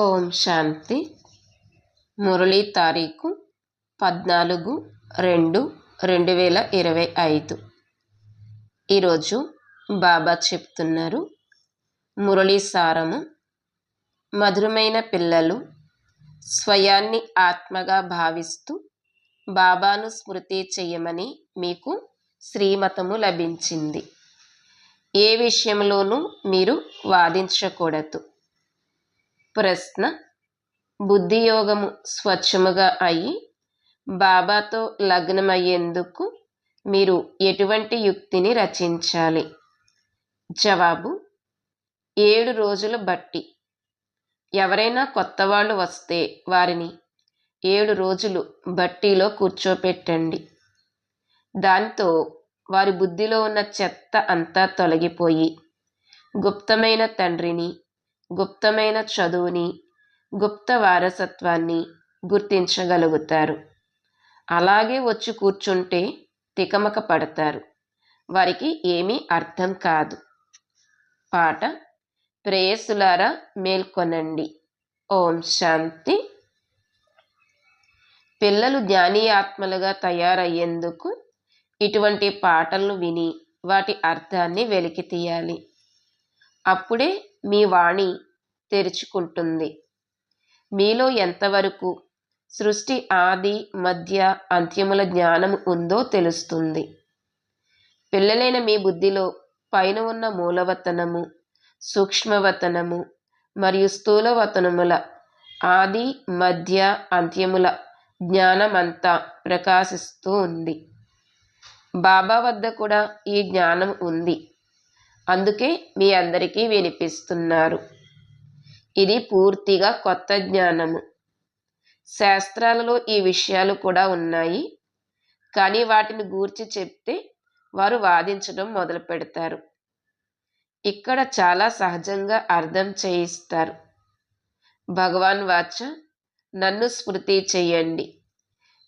ఓం శాంతి. మురళీ తారీఖు పద్నాలుగు రెండు రెండు వేల ఇరవై ఐదు. ఈరోజు బాబా చెప్తున్నారు మురళీ సారము మధురమైన పిల్లలు స్వయాన్ని ఆత్మగా భావిస్తూ బాబాను స్మృతి చేయమని మీకు శ్రీమతము లభించింది. ఏ విషయంలోనూ మీరు వాదించకూడదు. ప్రశ్న బుద్ధియోగము స్వచ్ఛముగా అయి బాబాతో లగ్నమయ్యేందుకు మీరు ఎటువంటి యుక్తిని రచించాలి? జవాబు ఏడు రోజులు బట్టి. ఎవరైనా కొత్త వాళ్ళు వస్తే వారిని ఏడు రోజులు బట్టీలో కూర్చోపెట్టండి. దాంతో వారి బుద్ధిలో ఉన్న చెత్త అంతా తొలగిపోయి గుప్తమైన తండ్రిని గుప్తమైన చదువుని గుప్త వారసత్వాన్ని గుర్తించగలుగుతారు. అలాగే వచ్చి కూర్చుంటే తికమక పడతారు. వారికి ఏమీ అర్థం కాదు. పాట ప్రేయసులారా మేల్కొనండి. ఓం శాంతి. పిల్లలు జ్ఞాని ఆత్మలుగా తయారయ్యేందుకు ఇటువంటి పాటలను విని వాటి అర్థాన్ని వెలికి తీయాలి అప్పుడే మీ వాణి తెరుచుకుంటుంది. మీలో ఎంతవరకు సృష్టి ఆది మధ్య అంత్యముల జ్ఞానం ఉందో తెలుస్తుంది. పిల్లలైన మీ బుద్ధిలో పైన ఉన్న మూలవతనము సూక్ష్మవతనము మరియు స్థూలవతనముల ఆది మధ్య అంత్యముల జ్ఞానమంతా ప్రకాశిస్తూ ఉంది. బాబా వద్ద కూడా ఈ జ్ఞానం ఉంది. అందుకే మీ అందరికీ వినిపిస్తున్నారు. ఇది పూర్తిగా కొత్త జ్ఞానము. శాస్త్రాలలో ఈ విషయాలు కూడా ఉన్నాయి. కానీ వాటిని గూర్చి చెప్తే వారు వాదించడం మొదలు పెడతారు. ఇక్కడ చాలా సహజంగా అర్థం చేయిస్తారు. భగవాన్ వాచ నన్ను స్మృతి చెయ్యండి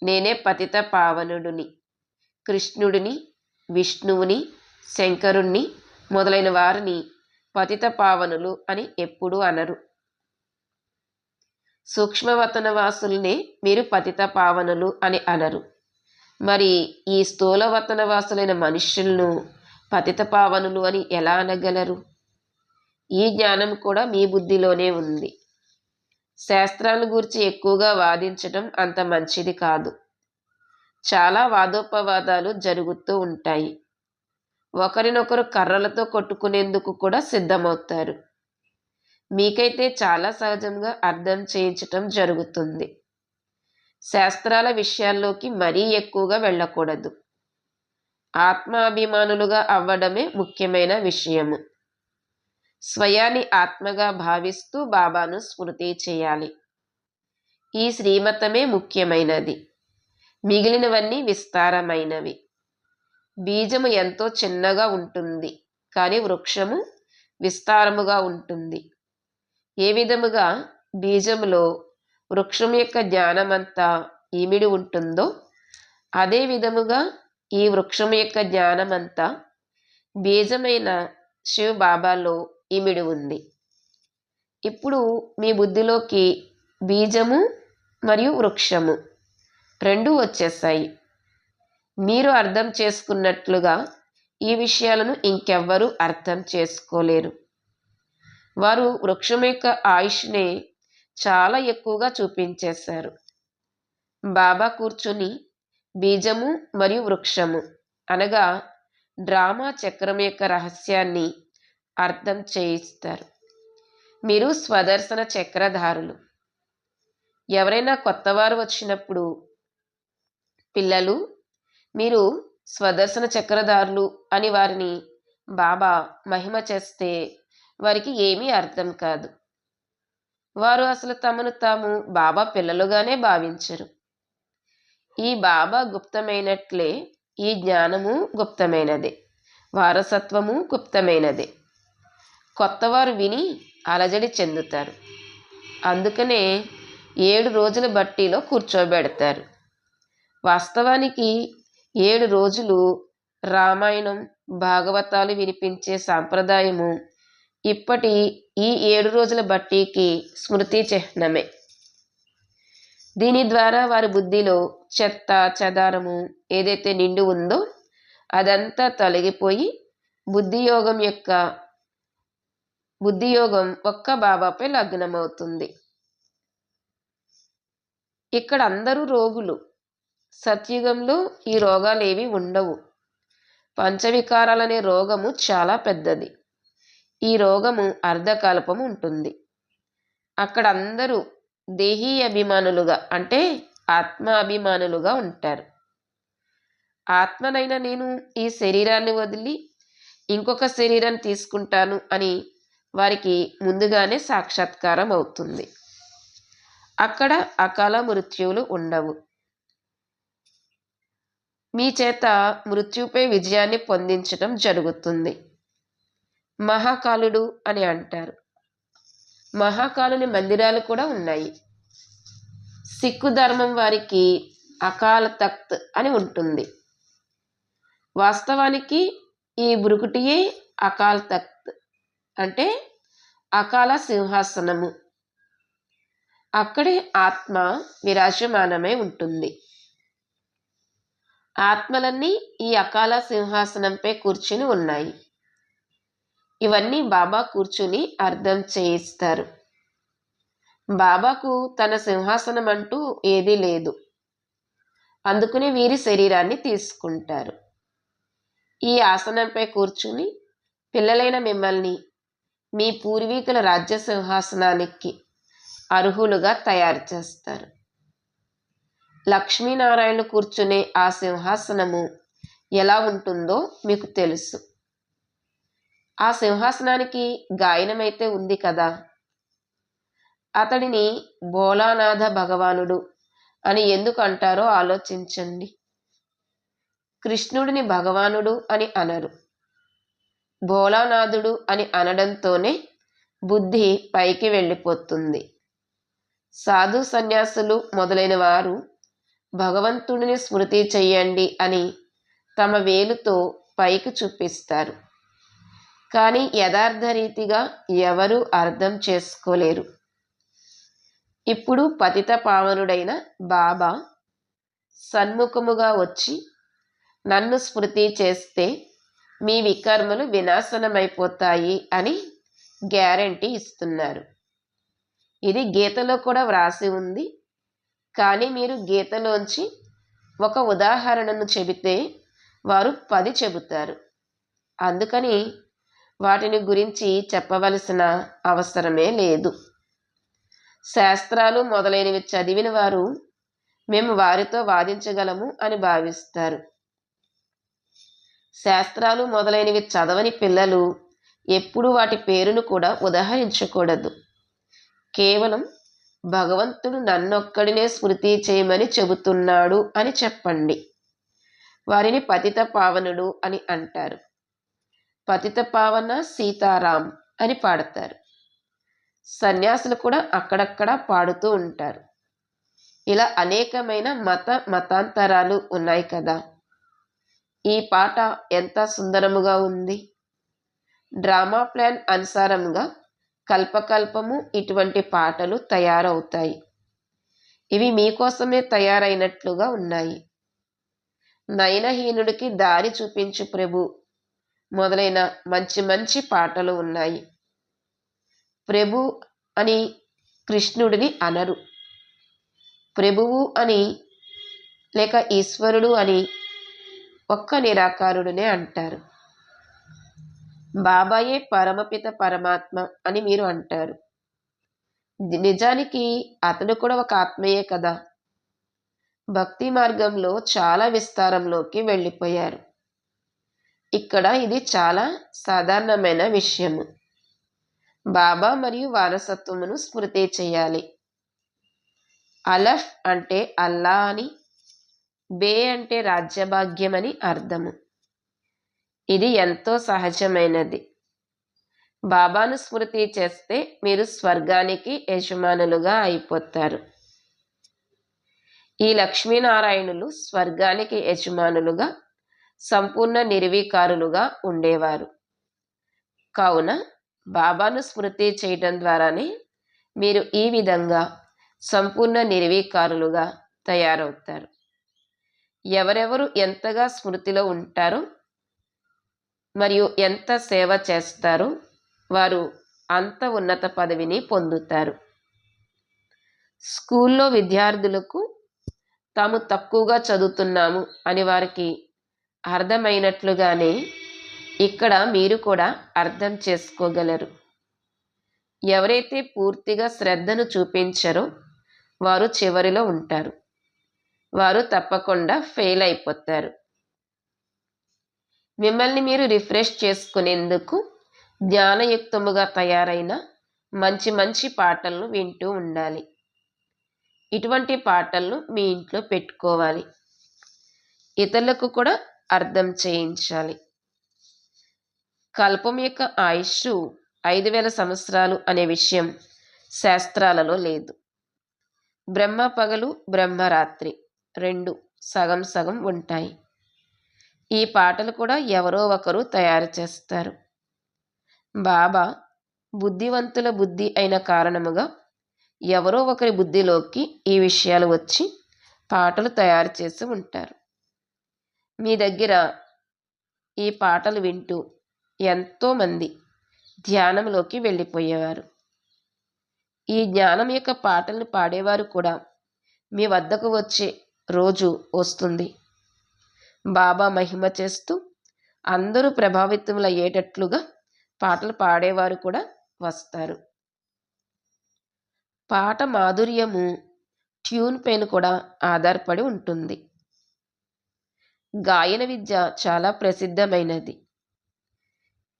నేనే పతిత పావనుడిని కృష్ణుడిని విష్ణువుని శంకరుణ్ణి మొదలైన వారిని పతిత పావనులు అని ఎప్పుడూ అనరు. సూక్ష్మవతన వాసుల్నే మీరు పతిత పావనులు అని అనరు. మరి ఈ స్థూలవతన వాసులైన మనుష్యులను పతిత పావనులు అని ఎలా అనగలరు? ఈ జ్ఞానం కూడా మీ బుద్ధిలోనే ఉంది. శాస్త్రాల గురించి ఎక్కువగా వాదించడం అంత మంచిది కాదు. చాలా వాదోపవాదాలు జరుగుతూ ఉంటాయి. ఒకరినొకరు కర్రలతో కొట్టుకునేందుకు కూడా సిద్ధమవుతారు. మీకైతే చాలా సహజంగా అర్థం చేయించటం జరుగుతుంది. శాస్త్రాల విషయాల్లోకి మరీ ఎక్కువగా వెళ్ళకూడదు. ఆత్మాభిమానులుగా అవ్వడమే ముఖ్యమైన విషయము. స్వయాన్ని ఆత్మగా భావిస్తూ బాబాను స్మృతి చేయాలి. ఈ శ్రీమతమే ముఖ్యమైనది. మిగిలినవన్నీ విస్తారమైనవి. బీజము ఎంతో చిన్నగా ఉంటుంది కానీ వృక్షము విస్తారముగా ఉంటుంది. ఏ విధముగా బీజములో వృక్షం యొక్క జ్ఞానమంతా ఈమిడి ఉంటుందో అదే విధముగా ఈ వృక్షం యొక్క జ్ఞానమంతా బీజమైన శివ బాబాలో ఇమిడి ఉంది. ఇప్పుడు మీ బుద్ధిలోకి బీజము మరియు వృక్షము రెండు వచ్చేసాయి మీరు అర్థం చేసుకున్నట్లుగా ఈ విషయాలను ఇంకెవ్వరూ అర్థం చేసుకోలేరు. వారు వృక్షం యొక్క ఆయుష్నే చాలా ఎక్కువగా చూపించేశారు. బాబా కూర్చుని బీజము మరియు వృక్షము అనగా డ్రామా చక్రం యొక్క రహస్యాన్ని అర్థం చేయిస్తారు. మీరు స్వదర్శన చక్రధారులు. ఎవరైనా కొత్తవారు వచ్చినప్పుడు పిల్లలు మీరు స్వదర్శన చక్రధారులు అని వారిని బాబా మహిమ చేస్తే వారికి ఏమీ అర్థం కాదు. వారు అసలు తమను తాము బాబా పిల్లలుగానే భావించరు. ఈ బాబా గుప్తమైనట్లే ఈ జ్ఞానము గుప్తమైనదే. వారసత్వము గుప్తమైనదే. కొత్తవారు విని అలజడి చెందుతారు. అందుకనే ఏడు రోజుల బట్టీలో కూర్చోబెడతారు. వాస్తవానికి ఏడు రోజులు రామాయణం భాగవతాలు వినిపించే సాంప్రదాయము ఇప్పటి ఈ ఏడు రోజుల బట్టీకి స్మృతి చిహ్నమే. దీని ద్వారా వారి బుద్ధిలో చెత్త చెదారము ఏదైతే నిండి ఉందో అదంతా తొలగిపోయి బుద్ధియోగం యొక్క బుద్ధియోగం ఒక్క బాబాపై లగ్నమవుతుంది. ఇక్కడ అందరూ రోగులు. సత్యుగంలో ఈ రోగాలు ఏవి ఉండవు. పంచవికారాలనే రోగము చాలా పెద్దది. ఈ రోగము అర్ధకల్పము ఉంటుంది. అక్కడ అందరూ దేహీ అభిమానులుగా అంటే ఆత్మాభిమానులుగా ఉంటారు. ఆత్మనైనా నేను ఈ శరీరాన్ని వదిలి ఇంకొక శరీరాన్ని తీసుకుంటాను అని వారికి ముందుగానే సాక్షాత్కారం అవుతుంది. అక్కడ అకాల మృత్యువులు ఉండవు. మీ చేత మృత్యుపై విజయాన్ని పొందించడం జరుగుతుంది. మహాకాలుడు అని అంటారు. మహాకాలుని మందిరాలు కూడా ఉన్నాయి. సిక్కు ధర్మం వారికి అకాల తఖ్త్ అని ఉంటుంది. వాస్తవానికి ఈ బురుకుటియే అకాల తఖ్త్ అంటే అకాల సింహాసనము. అక్కడే ఆత్మ విరాజమానమై ఉంటుంది. ఆత్మలన్నీ ఈ అకాల సింహాసనంపై కూర్చుని ఉన్నాయి. ఇవన్నీ బాబా కూర్చుని అర్థం చేయిస్తారు. బాబాకు తన సింహాసనం అంటూ ఏదీ లేదు. అందుకుని వీరి శరీరాన్ని తీసుకుంటారు. ఈ ఆసనంపై కూర్చుని పిల్లలైన మిమ్మల్ని మీ పూర్వీకుల రాజ్య సింహాసనానికి అర్హులుగా తయారు చేస్తారు. లక్ష్మీనారాయణ కూర్చునే ఆ సింహాసనము ఎలా ఉంటుందో మీకు తెలుసు. ఆ సింహాసనానికి గాయనమైతే ఉంది కదా. అతడిని భోలానాథ భగవానుడు అని ఎందుకు అంటారో ఆలోచించండి. కృష్ణుడిని భగవానుడు అని అనరు. భోలానాథుడు అని అనడంతోనే బుద్ధి పైకి వెళ్ళిపోతుంది. సాధు సన్యాసులు మొదలైన వారు భగవంతుడిని స్మృతి చెయ్యండి అని తమ వేలుతో పైకి చూపిస్తారు. కానీ యథార్థ రీతిగా ఎవరు అర్థం చేసుకోలేరు. ఇప్పుడు పతిత పావనుడైన బాబా సన్ముఖముగా వచ్చి నన్ను స్మృతి చేస్తే మీ వికర్మలు వినాశనమైపోతాయి అని గ్యారంటీ ఇస్తున్నారు. ఇది గీతలో కూడా వ్రాసి ఉంది. కానీ మీరు గీతలోంచి ఒక ఉదాహరణను చెబితే వారు పది చెబుతారు. అందుకని వాటిని గురించి చెప్పవలసిన అవసరమే లేదు. శాస్త్రాలు మొదలైనవి చదివిన వారు మేము వారితో వాదించగలము అని భావిస్తారు. శాస్త్రాలు మొదలైనవి చదవని పిల్లలు ఎప్పుడు వాటి పేరును కూడా ఉదహరించకూడదు. కేవలం భగవంతుడు నన్నొక్కడినే స్మృతి చేయమని చెబుతున్నాడు అని చెప్పండి. వారిని పతిత పావనుడు అని అంటారు. పతిత పావన సీతారాం అని పాడతారు. సన్యాసులు కూడా అక్కడక్కడ పాడుతూ ఉంటారు. ఇలా అనేకమైన మత మతాంతరాలు ఉన్నాయి కదా. ఈ పాట ఎంత సుందరముగా ఉంది. డ్రామా ప్లాన్ అనుసారంగా కల్పకల్పము ఇటువంటి పాటలు తయారవుతాయి. ఇవి మీకోసమే తయారైనట్లుగా ఉన్నాయి. నయనహీనుడికి దారి చూపించు ప్రభు మొదలైన మంచి మంచి పాటలు ఉన్నాయి. ప్రభు అని కృష్ణుడిని అనరు. ప్రభువు అని లేక ఈశ్వరుడు అని ఒక్క నిరాకారుడినే అంటారు. బాబాయే పరమపిత పరమాత్మ అని మీరు అంటారు. నిజానికి అతడు కూడా ఒక ఆత్మయే కదా. భక్తి మార్గంలో చాలా విస్తారంలోకి వెళ్ళిపోయారు. ఇక్కడ ఇది చాలా సాధారణమైన విషయము. బాబా మరియు వారసత్వమును స్మృతి చేయాలి. అలఫ్ అంటే అల్లా అని బే అంటే రాజ్యభాగ్యం అని అర్థము. ఇది ఎంతో సహజమైనది. బాబాను స్మృతి చేస్తే మీరు స్వర్గానికి యజమానులుగా అయిపోతారు. ఈ లక్ష్మీనారాయణులు స్వర్గానికి యజమానులుగా సంపూర్ణ నిర్వీకారులుగా ఉండేవారు. కావున బాబాను స్మృతి చేయటం ద్వారానే మీరు ఈ విధంగా సంపూర్ణ నిర్వీకారులుగా తయారవుతారు. ఎవరెవరు ఎంతగా స్మృతిలో ఉంటారో మరియు ఎంత సేవ చేస్తారో వారు అంత ఉన్నత పదవిని పొందుతారు. స్కూల్లో విద్యార్థులకు తాము తక్కువగా చదువుతున్నాము అని వారికి అర్థమైనట్లుగానే ఇక్కడ మీరు కూడా అర్థం చేసుకోగలరు. ఎవరైతే పూర్తిగా శ్రద్ధను చూపించరో వారు చివరిలో ఉంటారు. వారు తప్పకుండా ఫెయిల్ అయిపోతారు. మిమ్మల్ని మీరు రిఫ్రెష్ చేసుకునేందుకు జ్ఞానయుక్తముగా తయారైన మంచి మంచి పాటలను వింటూ ఉండాలి. ఇటువంటి పాటలను మీ ఇంట్లో పెట్టుకోవాలి. ఇతరులకు కూడా అర్థం చేయించాలి. కల్పం యొక్క ఆయుష్ ఐదు వేల సంవత్సరాలు అనే విషయం శాస్త్రాలలో లేదు. బ్రహ్మ పగలు బ్రహ్మరాత్రి రెండు సగం సగం ఉంటాయి. ఈ పాటలు కూడా ఎవరో ఒకరు తయారు చేస్తారు. బాబా బుద్ధివంతుల బుద్ధి అయిన కారణముగా ఎవరో ఒకరి బుద్ధిలోకి ఈ విషయాలు వచ్చి పాటలు తయారు చేసి ఉంటారు. మీ దగ్గర ఈ పాటలు వింటూ ఎంతోమంది ధ్యానంలోకి వెళ్ళిపోయేవారు. ఈ జ్ఞానం యొక్క పాటలను పాడేవారు కూడా మీ వద్దకు వచ్చే రోజు వస్తుంది. బాబా మహిమ చేస్తూ అందరూ ప్రభావితములయ్యేటట్లుగా పాటలు పాడేవారు కూడా వస్తారు. పాట మాధుర్యము ట్యూన్ పైన కూడా ఆధారపడి ఉంటుంది. గాయన విద్య చాలా ప్రసిద్ధమైనది.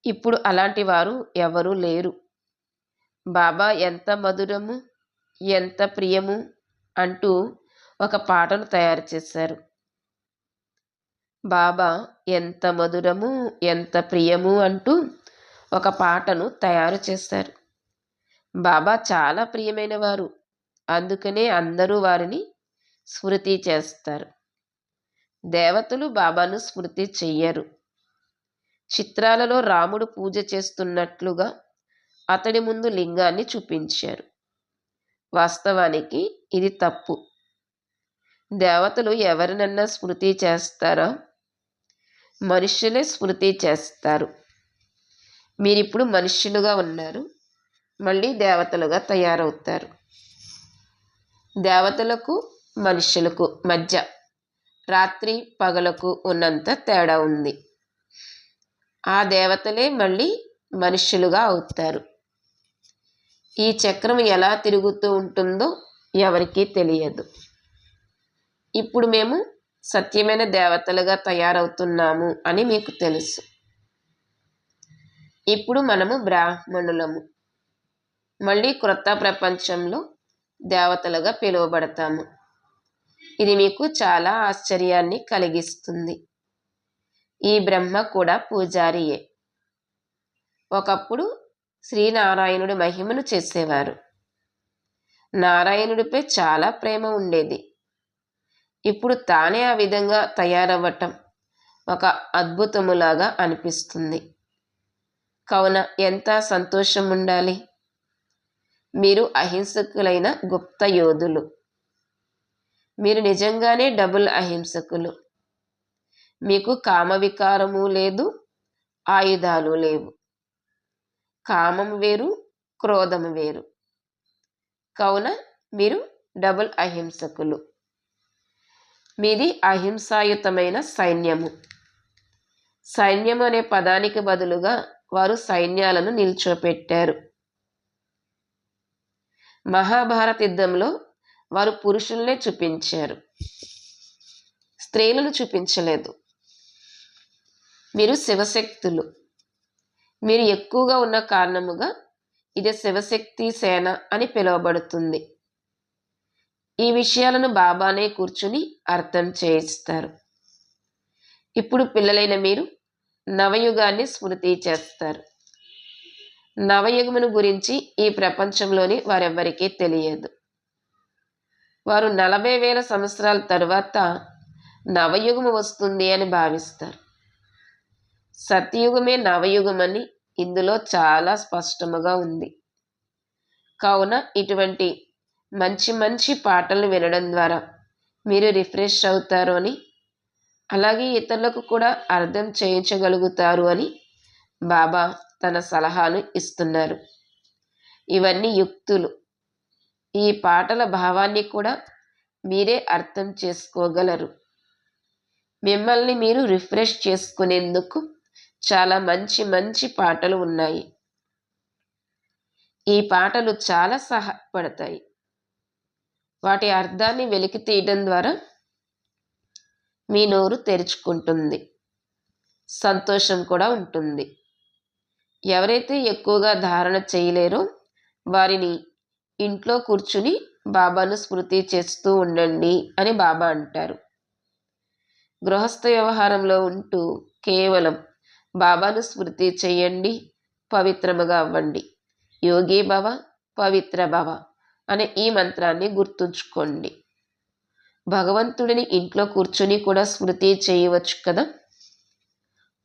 ఇప్పుడు అలాంటి వారు ఎవరూ లేరు. బాబా ఎంత మధురము ఎంత ప్రియము అంటూ ఒక పాటను తయారు చేశారు. బాబా ఎంత మధురము ఎంత ప్రియము అంటూ ఒక పాటను తయారు చేశారు. బాబా చాలా ప్రియమైన వారు అందుకనే అందరూ వారిని స్మృతి చేస్తారు. దేవతలు బాబాను స్మృతి చెయ్యరు. చిత్రాలలో రాముడు పూజ చేస్తున్నట్లుగా అతడి ముందు లింగాన్ని చూపించారు. వాస్తవానికి ఇది తప్పు. దేవతలు ఎవరినన్నా స్మృతి చేస్తారా? మనుష్యులే స్మృతి చేస్తారు. మీరిప్పుడు మనుష్యులుగా ఉన్నారు. మళ్ళీ దేవతలుగా తయారవుతారు. దేవతలకు మనుష్యులకు మధ్య రాత్రి పగలకు ఉన్నంత తేడా ఉంది. ఆ దేవతలే మళ్ళీ మనుష్యులుగా అవుతారు. ఈ చక్రం ఎలా తిరుగుతూ ఉంటుందో ఎవరికీ తెలియదు. ఇప్పుడు మేము సత్యమైన దేవతలుగా తయారవుతున్నాము అని మీకు తెలుసు. ఇప్పుడు మనము బ్రాహ్మణులము. మళ్ళీ క్రొత్త ప్రపంచంలో దేవతలుగా పిలువబడతాము. ఇది మీకు చాలా ఆశ్చర్యాన్ని కలిగిస్తుంది. ఈ బ్రహ్మ కూడా పూజారియే. ఒకప్పుడు శ్రీనారాయణుడి మహిమను చేసేవారు. నారాయణుడిపై చాలా ప్రేమ ఉండేది. ఇప్పుడు తానే ఆ విధంగా తయారవ్వటం ఒక అద్భుతములాగా అనిపిస్తుంది. కావున ఎంత సంతోషం ఉండాలి? మీరు అహింసకులైన గుప్త యోధులు. మీరు నిజంగానే డబుల్ అహింసకులు. మీకు కామ వికారము లేదు ఆయుధాలు లేవు. కామం వేరు క్రోధం వేరు. కావున మీరు డబుల్ అహింసకులు. మీది అహింసాయుతమైన సైన్యము. సైన్యం అనే పదానికి బదులుగా వారు సైన్యాలను నిల్చోపెట్టారు. మహాభారత యుద్ధంలో వారు పురుషుల్నే చూపించారు. స్త్రీలను చూపించలేదు. మీరు శివశక్తులు. మీరు ఎక్కువగా ఉన్న కారణముగా ఇది శివశక్తి సేన అని పిలువబడుతుంది. ఈ విషయాలను బాబానే కూర్చుని అర్థం చేయిస్తారు. ఇప్పుడు పిల్లలైన మీరు నవయుగాన్ని స్మృతి చేస్తారు. నవయుగమును గురించి ఈ ప్రపంచంలోని వారెవ్వరికీ తెలియదు. వారు నలభై వేల సంవత్సరాల తరువాత నవయుగము వస్తుంది అని భావిస్తారు. సత్యయుగమే నవయుగమని ఇందులో చాలా స్పష్టముగా ఉంది. కావున ఇటువంటి మంచి మంచి పాటలు వినడం ద్వారా మీరు రిఫ్రెష్ అవుతారు అని అలాగే ఇతరులకు కూడా అర్థం చేయించగలుగుతారు అని బాబా తన సలహాను ఇస్తున్నారు. ఇవన్నీ యుక్తులు. ఈ పాటల భావాన్ని కూడా మీరే అర్థం చేసుకోగలరు. మిమ్మల్ని మీరు రిఫ్రెష్ చేసుకునేందుకు చాలా మంచి మంచి పాటలు ఉన్నాయి. ఈ పాటలు చాలా సహాయపడతాయి. వాటి అర్థాన్ని వెలికి తీయడం ద్వారా మీ నోరు తెరుచుకుంటుంది. సంతోషం కూడా ఉంటుంది. ఎవరైతే ఎక్కువగా ధారణ చేయలేరో వారిని ఇంట్లో కూర్చుని బాబాను స్మృతి చేస్తూ ఉండండి అని బాబా అంటారు. గృహస్థ వ్యవహారంలో ఉంటూ కేవలం బాబాను స్మృతి చేయండి పవిత్రముగా అవ్వండి. యోగి భవ పవిత్ర భవ అనే ఈ మంత్రాన్ని గుర్తుంచుకోండి. భగవంతుడిని ఇంట్లో కూర్చుని కూడా స్మృతి చేయవచ్చు కదా?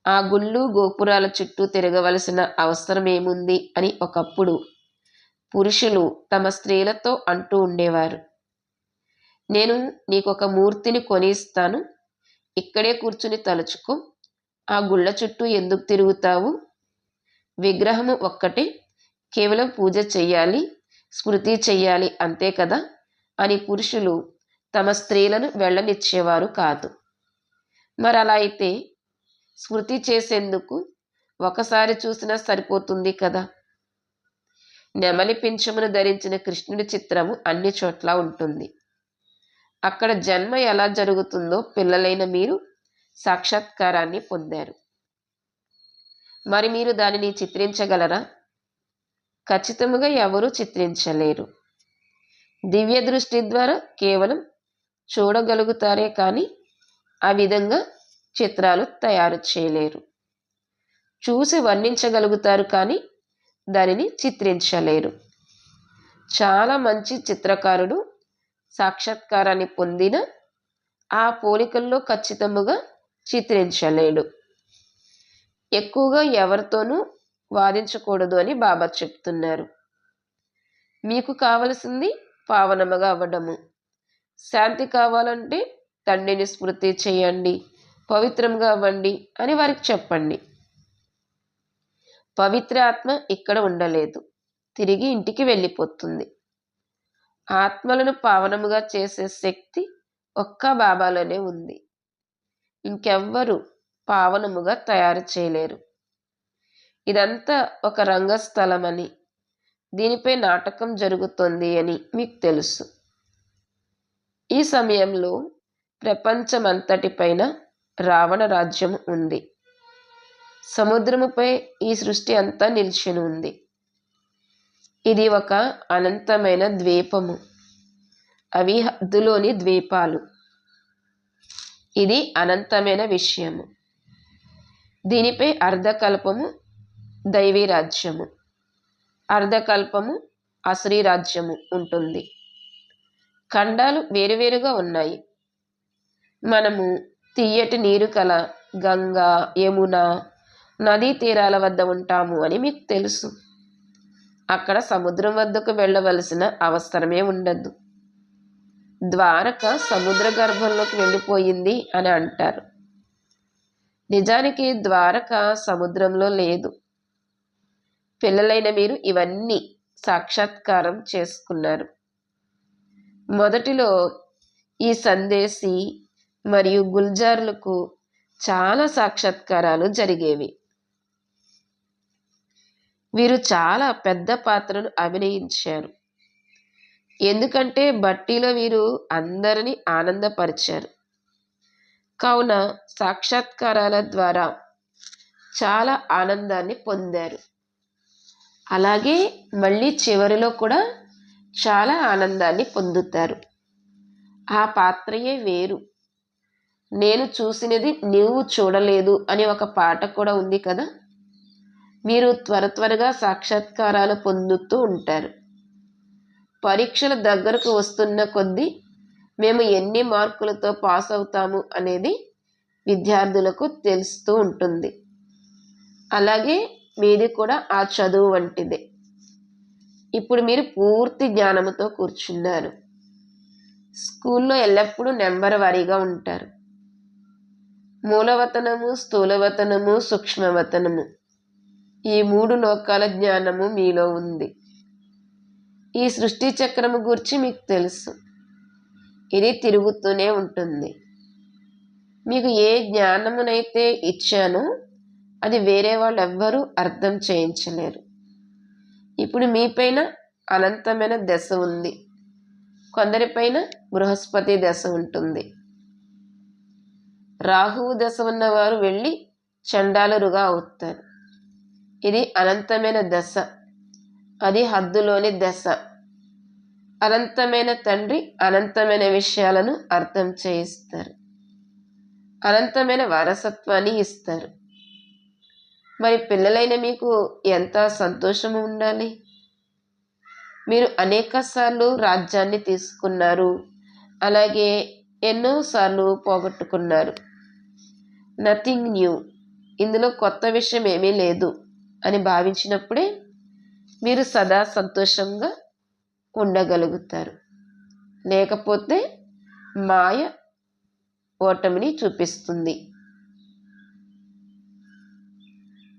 ఆ గుళ్ళు గోపురాల చుట్టూ తిరగవలసిన అవసరం ఏముంది అని ఒకప్పుడు పురుషులు తమ స్త్రీలతో అంటూ ఉండేవారు. నేను నీకొక మూర్తిని కొనిస్తాను. ఇక్కడే కూర్చుని తలుచుకో. ఆ గుళ్ళ చుట్టూ ఎందుకు తిరుగుతావు? విగ్రహము ఒక్కటే. కేవలం పూజ చెయ్యాలి స్మృతి చెయ్యాలి అంతే కదా? అని పురుషులు తమ స్త్రీలను వెళ్ళనిచ్చేవారు కాదు. మరి అలా అయితే స్మృతి చేసేందుకు ఒకసారి చూసినా సరిపోతుంది కదా? నెమలి పింఛమును ధరించిన కృష్ణుడి చిత్రము అన్ని చోట్ల ఉంటుంది. అక్కడ జన్మ ఎలా జరుగుతుందో పిల్లలైన మీరు సాక్షాత్కారాన్ని పొందారు. మరి మీరు దానిని చిత్రించగలరా? ఖచ్చితంగా ఎవరూ చిత్రించలేరు. దివ్య దృష్టి ద్వారా కేవలం చూడగలుగుతారే కానీ ఆ విధంగా చిత్రాలు తయారు చేయలేరు. చూసి వర్ణించగలుగుతారు కానీ దానిని చిత్రించలేరు. చాలా మంచి చిత్రకారుడు సాక్షాత్కారాన్ని పొందిన ఆ పోలికల్లో ఖచ్చితముగా చిత్రించలేడు. ఎక్కువగా ఎవరితోనూ వాదించకూడదు అని బాబా చెప్తున్నారు. మీకు కావలసింది పావనముగా అవ్వడము. శాంతి కావాలంటే తండ్రిని స్మృతి చేయండి పవిత్రంగా అవ్వండి అని వారికి చెప్పండి. పవిత్ర ఆత్మ ఇక్కడ ఉండలేదు. తిరిగి ఇంటికి వెళ్ళిపోతుంది. ఆత్మలను పావనముగా చేసే శక్తి ఒక్క బాబాలోనే ఉంది. ఇంకెవ్వరూ పావనముగా తయారు చేయలేరు. ఇదంతా ఒక రంగస్థలమని దీనిపై నాటకం జరుగుతుంది అని మీకు తెలుసు. ఈ సమయంలో ప్రపంచమంతటిపైన రావణ రాజ్యం ఉంది. సముద్రముపై ఈ సృష్టి అంతా నిలిచిని ఉంది. ఇది ఒక అనంతమైన ద్వీపము. అవి హద్దులోని ద్వీపాలు. ఇది అనంతమైన విషయము. దీనిపై అర్ధకల్పము దైవీ రాజ్యము అర్ధకల్పము అసరీ రాజ్యము ఉంటుంది. ఖండాలు వేరువేరుగా ఉన్నాయి. మనము తీయటి నీరు కల గంగా యమున నదీ తీరాల వద్ద ఉంటాము అని మీకు తెలుసు. అక్కడ సముద్రం వద్దకు వెళ్ళవలసిన అవసరమే ఉండదు. ద్వారక సముద్ర గర్భంలోకి వెళ్ళిపోయింది అని అంటారు. నిజానికి ద్వారక సముద్రంలో లేదు. పిల్లలైన మీరు ఇవన్నీ సాక్షాత్కారం చేసుకున్నారు. మొదటిలో ఈ సందేశి మరియు గుల్జార్లకు చాలా సాక్షాత్కారాలు జరిగేవి. వీరు చాలా పెద్ద పాత్రను అభినయించారు. ఎందుకంటే బట్టీలో వీరు అందరినీ ఆనందపరిచారు. కావున సాక్షాత్కారాల ద్వారా చాలా ఆనందాన్ని పొందారు. అలాగే మళ్ళీ చివరిలో కూడా చాలా ఆనందాన్ని పొందుతారు. ఆ పాత్రయే వేరు. నేను చూసినది నువ్వు చూడలేదు అని ఒక పాట కూడా ఉంది కదా? మీరు త్వర త్వరగా సాక్షాత్కారాలు పొందుతూ ఉంటారు. పరీక్షల దగ్గరకు వస్తున్న కొద్దీ మేము ఎన్ని మార్కులతో పాస్ అవుతాము అనేది విద్యార్థులకు తెలుస్తూ ఉంటుంది. అలాగే మీది కూడా ఆ చదువు వంటిదే. ఇప్పుడు మీరు పూర్తి జ్ఞానముతో కూర్చున్నారు. స్కూల్లో ఎల్లప్పుడూ నెంబర్ వారీగా ఉంటారు. మూలవతనము స్థూలవతనము సూక్ష్మవతనము. ఈ మూడు లోకాల జ్ఞానము మీలో ఉంది. ఈ సృష్టి చక్రము గురించి మీకు తెలుసు. ఇది తిరుగుతూనే ఉంటుంది. మీకు ఏ జ్ఞానమునైతే ఇచ్చానో అది వేరే వాళ్ళు ఎవ్వరూ అర్థం చేయించలేరు. ఇప్పుడు మీపైన అనంతమైన దశ ఉంది. కొందరిపైన బృహస్పతి దశ ఉంటుంది. రాహువు దశ ఉన్నవారు వెళ్ళి చండాలురుగా అవుతారు. ఇది అనంతమైన దశ. అది హద్దులోని దశ. అనంతమైన తండ్రి అనంతమైన విషయాలను అర్థం చేయిస్తారు. అనంతమైన వారసత్వాన్ని ఇస్తారు. మరి పిల్లలైన మీకు ఎంత సంతోషము ఉండాలి? మీరు అనేక సార్లు రాజ్యాన్ని తీసుకున్నారు. అలాగే ఎన్నోసార్లు పోగొట్టుకున్నారు. నథింగ్ న్యూ ఇందులో కొత్త విషయం ఏమీ లేదు. అని భావించినప్పుడే మీరు సదా సంతోషంగా ఉండగలుగుతారు. లేకపోతే మాయ ఓటమిని చూపిస్తుంది.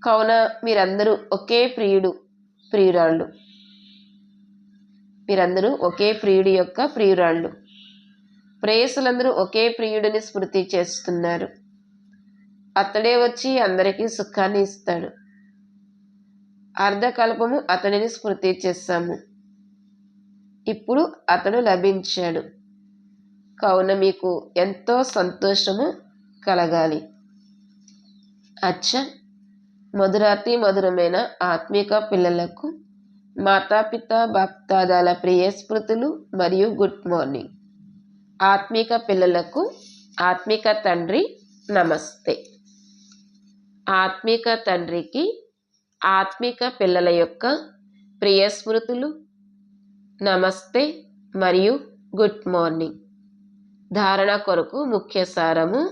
కావున మీరందరూ ఒకే ప్రియుడు ప్రియురాళ్ళు. మీరందరూ ఒకే ప్రియుడి యొక్క ప్రియురాళ్ళు. ప్రేయసులందరూ ఒకే ప్రియుడిని స్మృతి చేస్తున్నారు. అతడే వచ్చి అందరికీ సుఖాన్ని ఇస్తాడు. అర్ధకల్పము అతనిని స్మృతి చేస్తాము. ఇప్పుడు అతడు లభించాడు. కావున మీకు ఎంతో సంతోషము కలగాలి. అచ్చ! మధురాతి మధురమైన ఆత్మిక పిల్లలకు మాతాపిత భక్తాదాల ప్రియ స్మృతులు మరియు గుడ్ మార్నింగ్. ఆత్మిక పిల్లలకు ఆత్మిక తండ్రి నమస్తే. ఆత్మిక తండ్రికి ఆత్మిక పిల్లల యొక్క ప్రియ స్మృతులు నమస్తే మరియు గుడ్ మార్నింగ్. ధారణ కొరకు ముఖ్య సారము.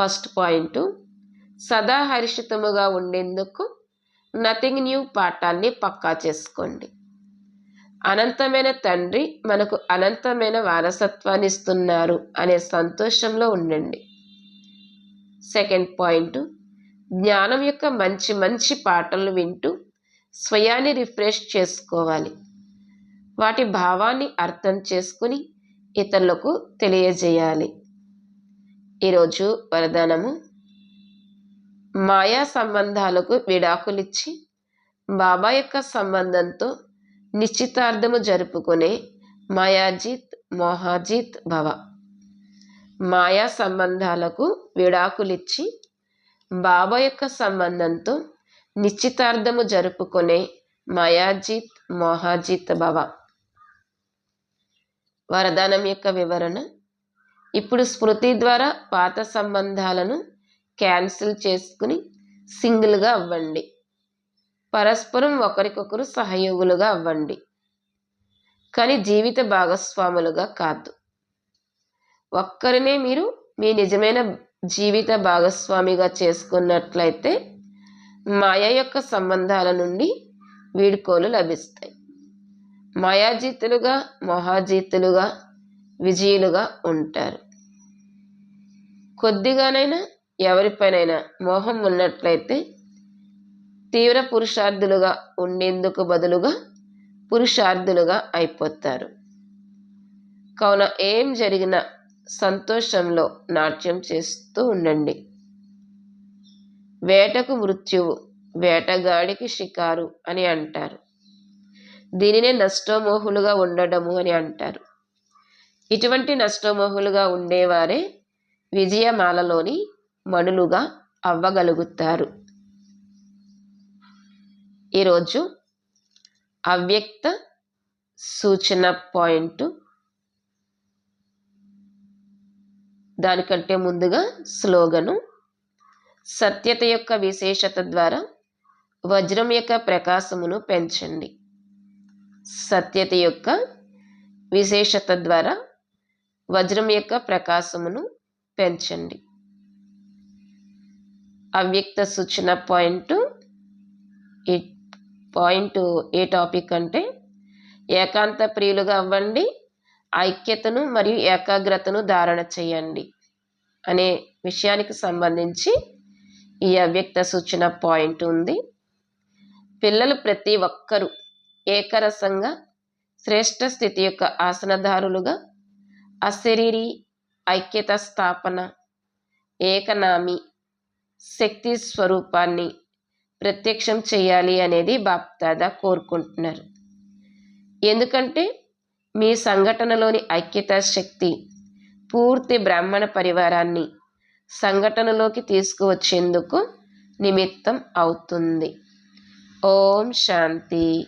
First point. సదాహరిషితముగా ఉండేందుకు నథింగ్ న్యూ పాఠాన్ని పక్కా చేసుకోండి. అనంతమైన తండ్రి మనకు అనంతమైన వారసత్వాన్ని ఇస్తున్నారు అనే సంతోషంలో ఉండండి. Second point. జ్ఞానం యొక్క మంచి మంచి పాటలు వింటూ స్వయాన్ని రిఫ్రెష్ చేసుకోవాలి. వాటి భావాన్ని అర్థం చేసుకుని ఇతరులకు తెలియజేయాలి. ఈరోజు వరదానము. మాయా సంబంధాలకు విడాకులిచ్చి బాబా యొక్క సంబంధంతో నిశ్చితార్థము జరుపుకునే మాయాజిత్ మోహాజిత్ భవ. మాయా సంబంధాలకు విడాకులిచ్చి బాబా యొక్క సంబంధంతో నిశ్చితార్థము జరుపుకునే మయాజిత్ మోహాజిత్ భవ. వరదానం యొక్క వివరణ. ఇప్పుడు స్మృతి ద్వారా పాత సంబంధాలను క్యాన్సిల్ చేసుకుని సింగిల్గా అవ్వండి. పరస్పరం ఒకరికొకరు సహయోగులుగా అవ్వండి. కానీ జీవిత భాగస్వాములుగా కాదు. ఒక్కరినే మీరు మీ నిజమైన జీవిత భాగస్వామిగా చేసుకున్నట్లయితే మాయ యొక్క సంబంధాల నుండి వీడుకోలు లభిస్తాయి. మాయాజీతులుగా మొహాజీతులుగా విజయులుగా ఉంటారు. కొద్దిగానైనా ఎవరిపైనైనా మోహం ఉన్నట్లయితే తీవ్ర పురుషార్థులుగా ఉండేందుకు బదులుగా పురుషార్థులుగా అయిపోతారు. కావున ఏం జరిగినా సంతోషంలో నాట్యం చేస్తూ ఉండండి. వేటకు మృత్యువు వేటగాడికి షికారు అని అంటారు. దీనినే నష్టమోహులుగా ఉండడము అని అంటారు. ఇటువంటి నష్టమోహులుగా ఉండేవారే విజయమాలలోని మణులుగా అవ్వగలుగుతారు. ఈరోజు అవ్యక్త సూచన పాయింట్ దానికంటే ముందుగా స్లోగను. సత్యత యొక్క విశేషత ద్వారా వజ్రం యొక్క ప్రకాశమును పెంచండి. సత్యత యొక్క విశేషత ద్వారా వజ్రం యొక్క ప్రకాశమును పెంచండి. అవ్యక్త సూచన పాయింట్ ఈ పాయింట్ ఏ టాపిక్ అంటే ఏకాంత ప్రియులుగా అవ్వండి. ఐక్యతను మరియు ఏకాగ్రతను ధారణ చేయండి అనే విషయానికి సంబంధించి ఈ అవ్యక్త సూచన పాయింట్ ఉంది. పిల్లలు ప్రతి ఒక్కరూ ఏకరసంగా శ్రేష్ఠ స్థితి యొక్క ఆసనదారులుగా అశరీరి ఐక్యత స్థాపన ఏకనామి శక్తి స్వరూపాన్ని ప్రత్యక్షం చేయాలి అనేది బాప్దాదా కోరుకుంటున్నారు. ఎందుకంటే మీ సంఘటనలోని ఐక్యత శక్తి పూర్తి బ్రాహ్మణ పరివారాన్ని సంఘటనలోకి తీసుకువచ్చేందుకు నిమిత్తం అవుతుంది. ఓం శాంతి.